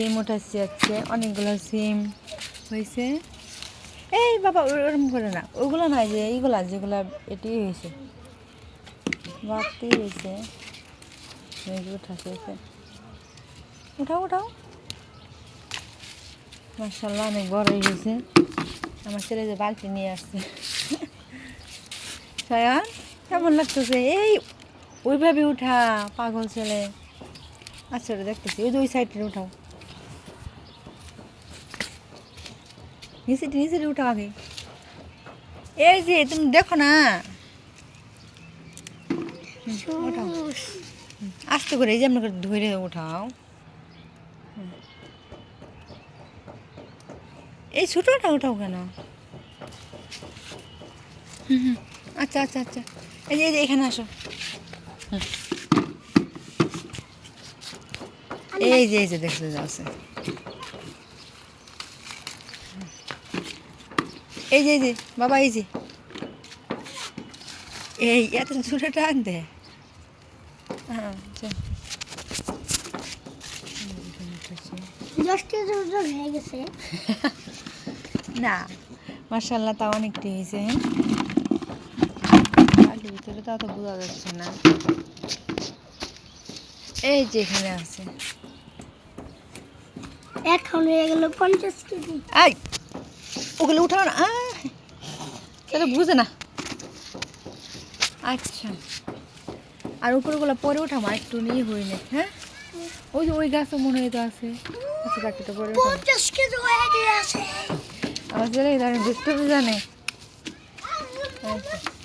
সিম উঠাচ্ছি আজকে, অনেকগুলো সিম হয়েছে এই বাবা ওরকম করে না, ওগুলো নয় যে এইগুলা, যেগুলা এটি হয়েছে বাড়তি হয়েছে উঠাচ্ছে হয়েছে উঠাও উঠাও। মার্শাল্লাহ অনেক বড়ই হয়েছে আমার ছেলে যে বালতি নিয়ে আসছে। সায়ান, কেমন লাগতেছে? এই, ওইভাবে উঠা, পাগল ছেলে। আচ্ছা দেখতেছি। ওই যে ওই সাইডে উঠাও। নিচে নিচে উঠাও আগে। এই যে তুমি দেখো না। আস্তে করে এই যে আপনাকে ধরে উঠাও। এই ছোটোটা উঠাও কেন? হুম হুম। আচ্ছা আচ্ছা আচ্ছা। এই যে এই যে এখানে আসো। এই যে এই যে দেখতে যাচ্ছে। এই যে এই যে বাবা এই যে। এই এত জোরে টান দে। হ্যাঁ হয়ে গেছে। না মার্শাল্লাহ তা অনেকটি হয়েছে হ্যাঁ? আলুর ভিতরে তা তো বোঝা যাচ্ছে না। এই যে এখানে আছে। এখন হয়ে গেল পঞ্চাশ কেজি। আই ওগুলো উঠাও না। সেটা বুঝে না। আচ্ছা। আর উপরগুলো পরে উঠাম আর একটু নিয়ে হই না হ্যাঁ? ওই যে ওই গাছও মনে হয় তো আছে। আচ্ছা তো পরে আমার ছেলে এই বুঝতে জানে। আচ্ছা।